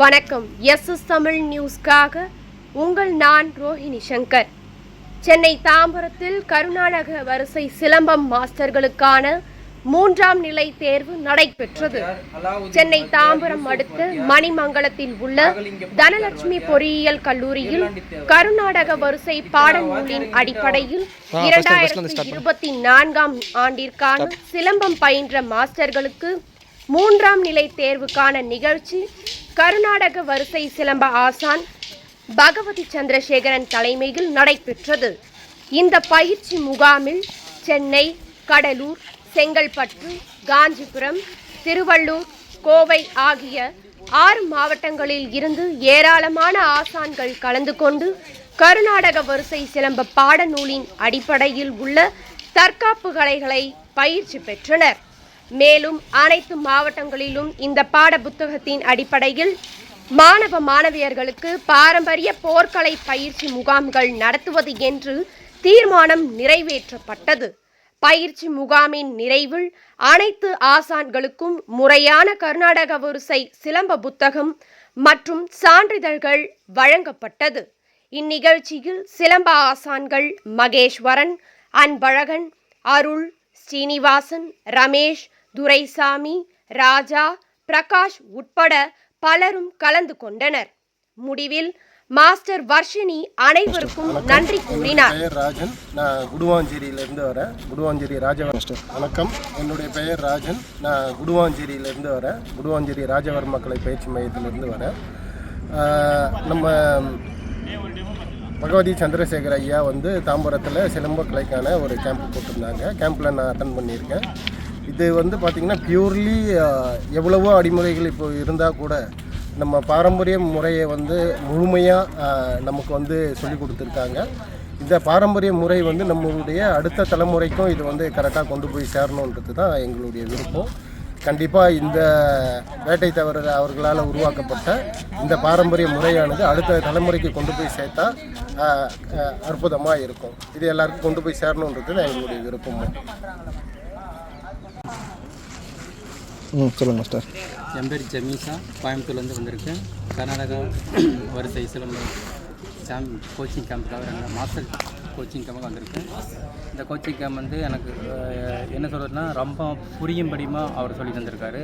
வணக்கம். S S Tamil நியூஸ்க்காக உங்கள் நான் ரோஹிணி சங்கர். சென்னை தாம்பரத்தில் கருநாடக வரிசை சிலம்பம் மாஸ்டர்களுக்கான மூன்றாம் நிலை தேர்வு நடைபெற்றது. சென்னை தாம்பரம் அடுத்த மணிமங்கலத்தில் உள்ள தனலட்சுமி பொறியியல் கல்லூரியில் கருநாடக வரிசை பாடநூலின் அடிப்படையில் இரண்டாயிரத்தி இருபத்தி நான்காம் ஆண்டிற்கான சிலம்பம் பயின்ற மாஸ்டர்களுக்கு மூன்றாம் நிலை தேர்வுக்கான நிகழ்ச்சி கர்நாடக வரிசை சிலம்ப ஆசான் பகவதி சந்திரசேகரன் தலைமையில் நடைபெற்றது. இந்த பயிற்சி முகாமில் சென்னை கடலூர் செங்கல்பட்டு காஞ்சிபுரம் திருவள்ளூர் கோவை ஆகிய ஆறு மாவட்டங்களில் இருந்து ஏராளமான ஆசான்கள் கலந்து கொண்டு கர்நாடக வரிசை சிலம்ப பாடநூலின் அடிப்படையில் உள்ள தற்காப்பு கலைகளை பயிற்சி பெற்றனர். மேலும் அனைத்து மாவட்டங்களிலும் இந்த பாட புத்தகத்தின் அடிப்படையில் மாணவ மாணவியர்களுக்கு பாரம்பரிய போர்க்கலை பயிற்சி முகாம்கள் நடத்துவது என்று தீர்மானம் நிறைவேற்றப்பட்டது. பயிற்சி முகாமின் நிறைவில் அனைத்து ஆசான்களுக்கும் முறையான கர்நாடக வரிசை சிலம்ப புத்தகம் மற்றும் சான்றிதழ்கள் வழங்கப்பட்டது. இந்நிகழ்ச்சியில் சிலம்ப ஆசான்கள் மகேஸ்வரன் அன்பழகன் அருள் ஸ்ரீனிவாசன் ரமேஷ் துரைசாமி ராஜா பிரகாஷ் உட்பட பலரும் கலந்து கொண்டனர். முடிவில் மாஸ்டர் வர்ஷினி அனைவருக்கும் நன்றி கூறினார். பெயர் ராஜன். நான் குடுவாஞ்சேரியிலேருந்து வரேன். குடுவாஞ்சேரி ராஜவர் வணக்கம். என்னுடைய பெயர் ராஜன். நான் குடுவாஞ்சேரியிலேருந்து வரேன். குடுவாஞ்சேரி ராஜவர்ம கலை பயிற்சி மையத்திலிருந்து வரேன். நம்ம பகவதி சந்திரசேகர் ஐயா வந்து தாம்பரத்தில் சிலம்ப கலைக்கான ஒரு கேம்ப் போட்டிருந்தாங்க. கேம்பில் நான் அட்டன் பண்ணியிருக்கேன். இது வந்து பார்த்திங்கன்னா பியூர்லி எவ்வளவோ அடிமுறைகள் இப்போ இருந்தால் கூட நம்ம பாரம்பரிய முறையை வந்து முழுமையாக நமக்கு வந்து சொல்லி கொடுத்துருக்காங்க. இந்த பாரம்பரிய முறை வந்து நம்மளுடைய அடுத்த தலைமுறைக்கும் இது வந்து கரெக்டாக கொண்டு போய் சேரணுன்றது தான் எங்களுடைய விருப்பம். கண்டிப்பாக இந்த வேட்டை தவிர அவர்களால் உருவாக்கப்பட்ட இந்த பாரம்பரிய முறையானது அடுத்த தலைமுறைக்கு கொண்டு போய் சேர்த்தா அற்புதமாக இருக்கும். இது எல்லாருக்கும் கொண்டு போய் சேரணுன்றது தான் எங்களுடைய விருப்பம். ம் சொல்லுங்கள் மாஸ்டர். என் பேர் ஜமீசா கோயம்புத்தூர்லேருந்து வந்திருக்கேன். கர்நாடகா வரிசை சிலம்ப சாம் கோச்சிங் கேம்புக்காக ரெண்டு மாஸ்டர் கோச்சிங் கேம்புக்கு வந்திருக்கேன். இந்த கோச்சிங் கேம்ப் வந்து எனக்கு என்ன சொல்கிறதுனா ரொம்ப புரியும்படியுமாக அவர் சொல்லி தந்திருக்காரு.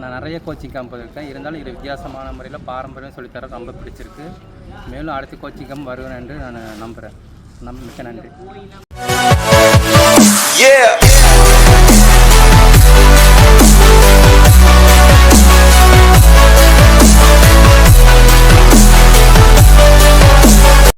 நான் நிறைய கோச்சிங் கேம்ப் வந்திருக்கேன் இருந்தாலும் இது வித்தியாசமான முறையில் பாரம்பரியம் சொல்லித்தர ரொம்ப பிடிச்சிருக்கு. மேலும் அடுத்த கோச்சிங் கேம்ப் வருவேன் என்று நான் நம்புகிறேன் நம் மிக்க நன்றி.